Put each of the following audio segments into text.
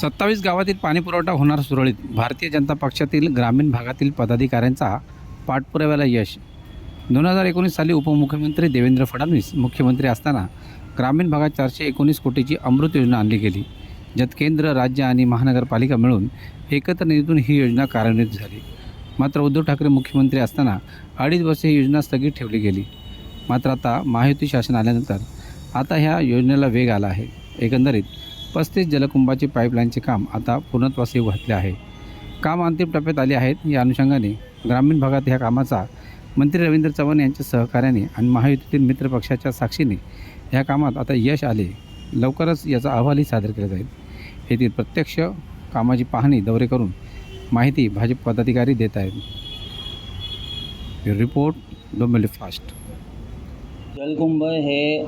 सत्तावीस गावातील पाणीपुरवठा होणार सुरळीत. भारतीय जनता पक्षातील ग्रामीण भागातील पदाधिकाऱ्यांचा पाठपुराव्याला यश. दोन हजार एकोणीस साली उपमुख्यमंत्री देवेंद्र फडणवीस मुख्यमंत्री असताना ग्रामीण भागात चारशे एकोणीस कोटीची अमृत योजना आणली गेली ज्यात केंद्र राज्य आणि महानगरपालिका मिळून एकत्र निधीतून ही योजना कार्यान्वित झाली. मात्र उद्धव ठाकरे मुख्यमंत्री असताना अडीच वर्षे ही योजना स्थगित ठेवली गेली. मात्र आता महायुती शासन आल्यानंतर आता ह्या योजनेला वेग आला आहे. एकंदरीत पस्तीस जलकुंभाची पाईपलाईनचे काम आता पूर्णत्वास येऊ घातले आहे. काम अंतिम टप्प्यात आले आहेत. या अनुषंगाने ग्रामीण भागात ह्या कामाचा मंत्री रवींद्र चव्हाण यांच्या सहकार्याने आणि महायुतीतील मित्रपक्षाच्या साक्षीने ह्या कामात आता यश आले. लवकरच याचा अहवालही सादर केला जाईल. येथील प्रत्यक्ष कामाची पाहणी दौरे करून माहिती भाजप पदाधिकारी देत आहेत. Report Dombivli fast. जलकुंभ हे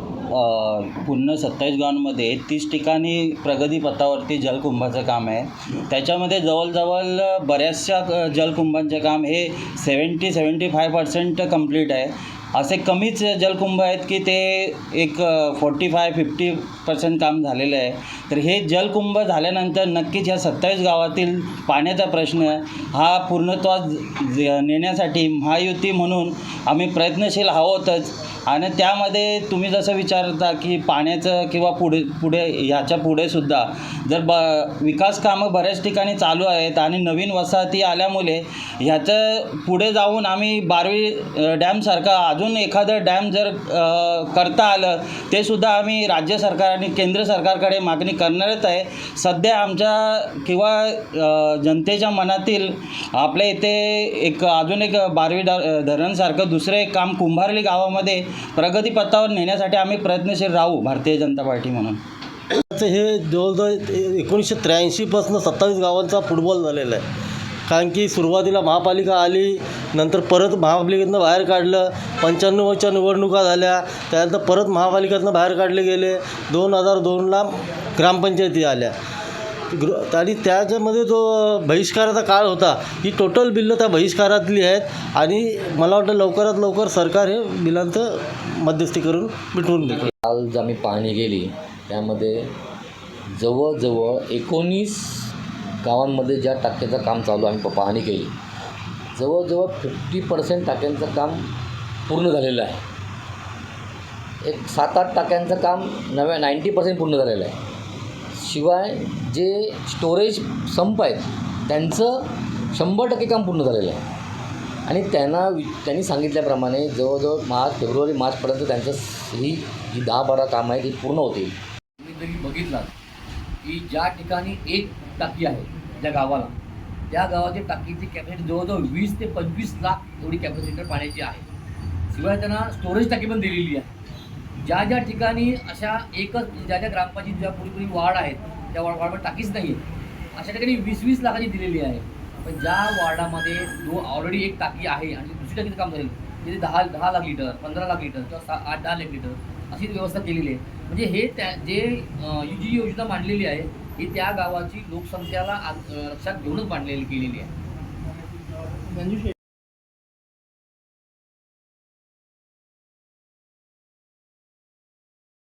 पूर्ण सत्तावीस गावांमध्ये तीस ठिकाणी प्रगतीपथावरती जलकुंभाचं काम आहे. त्याच्यामध्ये जवळजवळ बऱ्याचशा जलकुंभांचे काम हे seventy seventy five percent complete आहे. असे कमीच जलकुंभ आहेत की ते एक फोर्टी फाय फिफ्टी पर्सेंट काम झालेलं आहे. तर हे जलकुंभ झाल्यानंतर नक्कीच ह्या सत्तावीस गावातील पाण्याचा प्रश्न हा पूर्णत्वास नेण्यासाठी महायुती म्हणून आम्ही प्रयत्नशील आहोतच. आणि त्यामध्ये तुम्ही जसं विचारता की पाण्याचं किंवा पुढे पुढे ह्याच्या पुढे सुद्धा जर ब विकास कामं बऱ्याच ठिकाणी चालू आहेत आणि नवीन वसाहती आल्यामुळे ह्याचं पुढे जाऊन आम्ही बारवी डॅमसारखा अजून एखादं डॅम जर करता आलं ते सुद्धा आम्ही राज्य सरकार आणि केंद्र सरकारकडे मागणी करणारच आहे. सध्या आमच्या किंवा जनतेच्या मनातील आपल्या इथे एक अजून एक बारवी ड धरणसारखं दुसरं एक काम कुंभारली गावामध्ये प्रगतीपथावर नेण्यासाठी आम्ही प्रयत्नशील राहू भारतीय जनता पार्टी म्हणून. तर हे जवळजवळ एकोणीसशे त्र्याऐंशीपासून सत्तावीस गावांचा फुटबॉल झालेला आहे. कारण की सुरुवातीला महापालिका आली नंतर परत महापालिकेतनं बाहेर काढलं पंच्याण्णवच्या निवडणुका झाल्या त्यानंतर परत महापालिकेतनं बाहेर काढले गेले. दोन हजार दोनला ग्रामपंचायती आल्या. गृ आणि त्याच्यामध्ये जो बहिष्काराचा काळ होता ही टोटल बिल्लं त्या बहिष्कारातली आहेत आणि मला वाटतं लवकरात लवकर सरकार हे बिलांचं मध्यस्थी करून मिटवून देतो काल जी आम्ही पाहणी केली त्यामध्ये जवळजवळ एकोणीस गावांमध्ये ज्या टाक्याचं काम चालू आम्ही प- पाहणी केली जवळजवळ फिफ्टी पर्सेंट टाक्यांचं काम पूर्ण झालेलं आहे. एक सात आठ टाक्यांचं काम नव्या नाईंटी पर्सेंट पूर्ण झालेलं आहे. शिवाय जे स्टोरेज संप आहेत त्यांचं शंभर टक्के काम पूर्ण झालेलं आहे. आणि त्यांना वि त्यांनी सांगितल्याप्रमाणे जवळजवळ मार्च फेब्रुवारी मार्चपर्यंत त्यांचं ही जी दहा बारा कामं आहेत ती पूर्ण होतील. तुम्ही जरी बघितलात की ज्या ठिकाणी एक टाकी आहे ज्या गावाला त्या गावाची टाकीची कॅपॅसिटी जवळजवळ वीस ते पंचवीस लाख एवढी कॅपॅसिटी पाण्याची आहे. शिवाय त्यांना स्टोरेज टाकी पण दिलेली आहे. ज्या ज्या ठिकाणी अशा एकच म्हणजे ज्या ज्या ग्रामपंचायत ज्या पुढे वार्ड आहेत त्या वार्ड वार्डवर टाकीच नाही आहे अशा ठिकाणी वीस वीस लाखाची दिलेली आहे. पण ज्या वार्डामध्ये जो ऑलरेडी एक टाकी आहे आणि दुसरी टाकीचं काम झालेलं म्हणजे तिथे दहा दहा लाख लिटर पंधरा लाख लिटर किंवा सा आठ दहा लाख लिटर अशी व्यवस्था केलेली आहे. म्हणजे हे त्या जे यू जी योजना मांडलेली आहे ही त्या गावाची लोकसंख्याला लक्षात घेऊनच मांडलेली केलेली आहे.